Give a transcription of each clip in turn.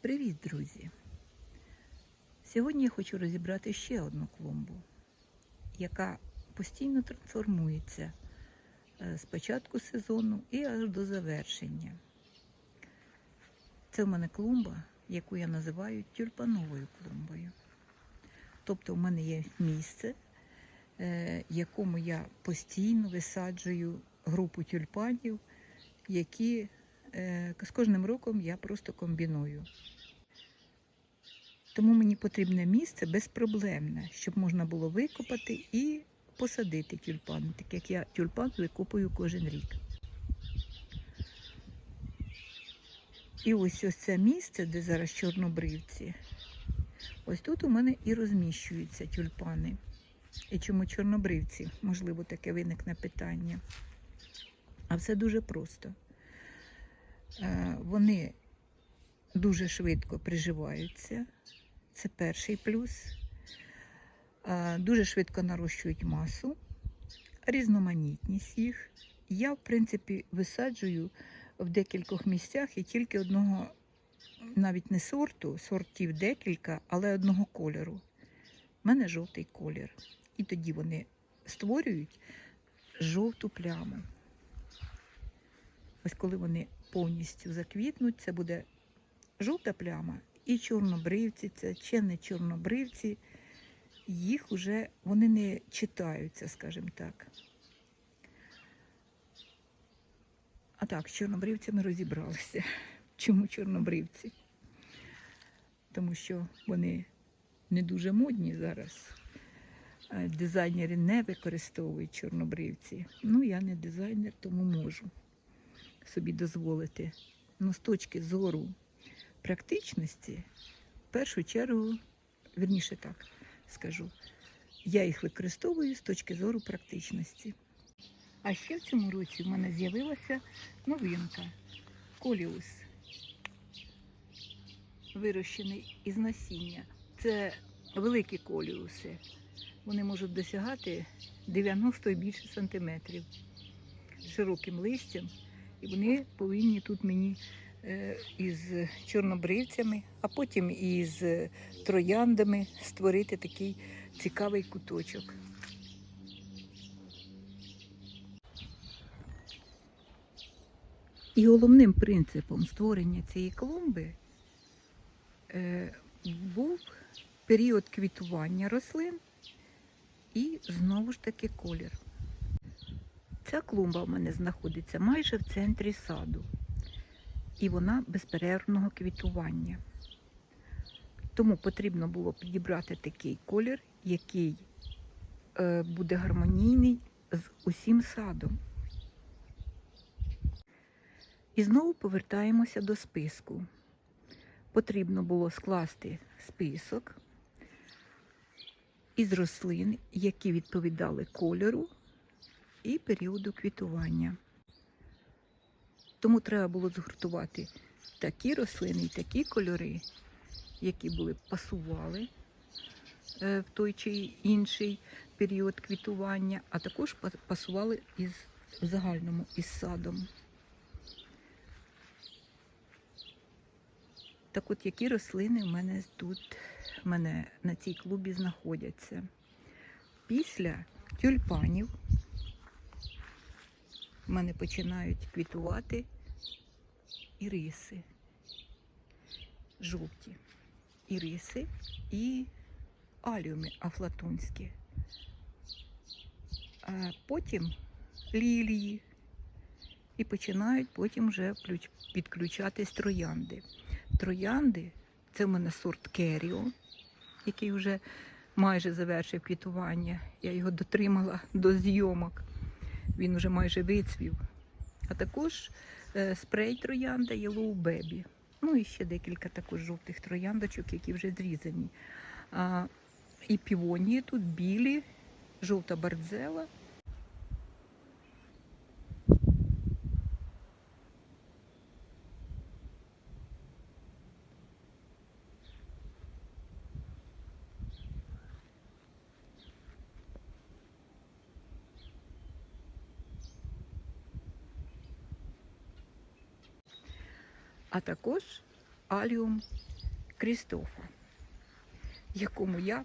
Привіт, друзі! Сьогодні я хочу розібрати ще одну клумбу, яка постійно трансформується е, з початку сезону і аж до завершення. Це в мене клумба, яку я називаю тюльпановою клумбою. Тобто в мене є місце, е, якому я постійно висаджую групу тюльпанів, які з кожним роком я просто комбіную. Тому мені потрібне місце безпроблемне, щоб можна було викопати і посадити тюльпан, так як я тюльпан викопую кожен рік. І ось ось це місце, де зараз чорнобривці, ось тут у мене і розміщуються тюльпани. І чому чорнобривці? Можливо, таке виникне питання. А все дуже просто. Е, Вони дуже швидко приживаються. Це перший плюс. Е, Дуже швидко нарощують масу, різноманітність їх. Я, в принципі, висаджую в декількох місцях і тільки одного, навіть не сорту, сортів декілька, але одного кольору. У мене жовтий колір. І тоді вони створюють жовту пляму. Ось коли вони повністю заквітнуть, це буде жовта пляма і чорнобривці, це чи не чорнобривці, їх вже вони не читаються, скажімо так. А так, з чорнобривцями розібралися. Чому чорнобривці? Тому що вони не дуже модні зараз. Е, Дизайнери не використовують чорнобривці. Ну, я не дизайнер, тому можу собі дозволити. Ну, з точки зору практичності, в першу чергу, вірніше так скажу, я їх використовую з точки зору практичності. А ще в цьому році в мене з'явилася новинка коліус, вирощений із насіння. Це великі коліуси. Вони можуть досягати 90 і більше сантиметрів широким листям. І вони повинні тут мені е, із чорнобривцями, а потім із трояндами створити такий цікавий куточок. І головним принципом створення цієї клумби е, був період квітування рослин і знову ж таки колір. Ця клумба в мене знаходиться майже в центрі саду, і вона безперервного квітування. Тому потрібно було підібрати такий колір, який е, буде гармонійний з усім садом. І знову повертаємося до списку. Потрібно було скласти список із рослин, які відповідали кольору і періоду квітування. Тому треба було згуртувати такі рослини і такі кольори, які були пасували е, в той чи інший період квітування, а також пасували із загальному із садом. Так от які рослини в мене тут в мене на цій клубі знаходяться. Після тюльпанів в мене починають квітувати іриси, жовті іриси і аліуми афлатонські. А потім лілії. І починають потім вже підключатись троянди. Троянди це в мене сорт Керіо, який вже майже завершив квітування. Я його дотримала до зйомок. Він вже майже вицвів. А також е, спрей троянда Yellow Baby. Ну і ще декілька також жовтих трояндочок, які вже зрізані. А, і півонії тут білі, жовта бардзела. А також аліум Крістофа, якому я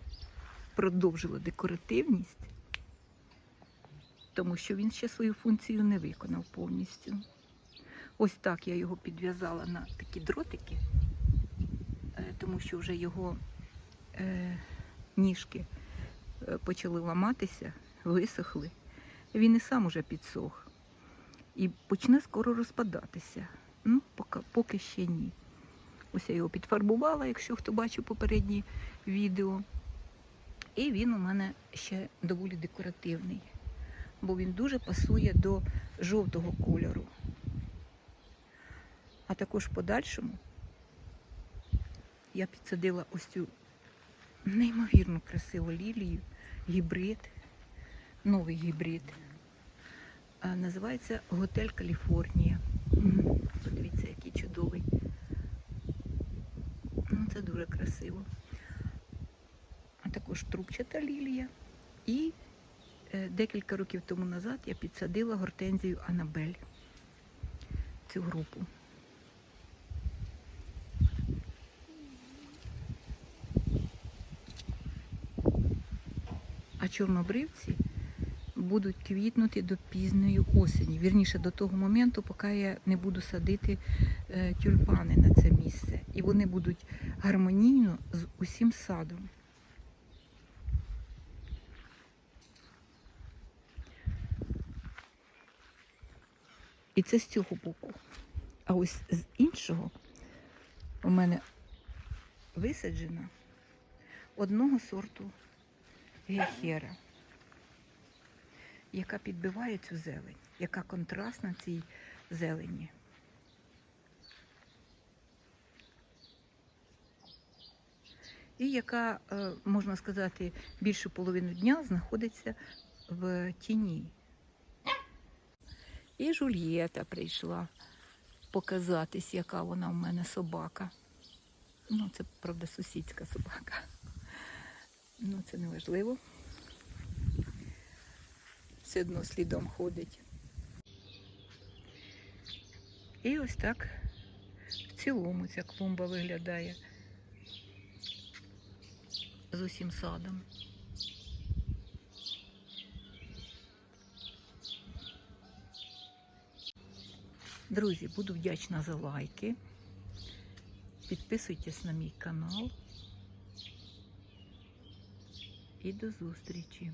продовжила декоративність, тому що він ще свою функцію не виконав повністю. Ось так я його підв'язала на такі дротики, е, тому що вже його е, ніжки е, почали ламатися, висохли. Він і сам уже підсох. І почне скоро розпадатися. Поки, поки ще ні. Ось я його підфарбувала, якщо хто бачив попередні відео. І він у мене ще доволі декоративний, бо він дуже пасує до жовтого кольору. А також в подальшому я підсадила ось цю неймовірно красиву лілію, гібрид, новий гібрид. Називається Готель Каліфорнія. Подивіться, який чудовий. Ну, це дуже красиво. А також трубчата лілія. І е, декілька років тому назад я підсадила гортензію Анабель цю групу. А чорнобривці будуть квітнути до пізньої осені. Вірніше до того моменту, поки я не буду садити е, тюльпани на це місце. І вони будуть гармонійно з усім садом. І це з цього боку. А ось з іншого у мене висаджена одного сорту гехера, яка підбиває цю зелень, яка контрастна цій зелені. І яка, е, можна сказати, більшу половину дня знаходиться в тіні. І Жульєта прийшла показатись, яка вона в мене собака. Ну, це, правда, сусідська собака. Ну, це не важливо. Все одно слідом ходить. І ось так в цілому ця клумба виглядає з усім садом. Друзі, буду вдячна за лайки. Підписуйтесь на мій канал. І до зустрічі!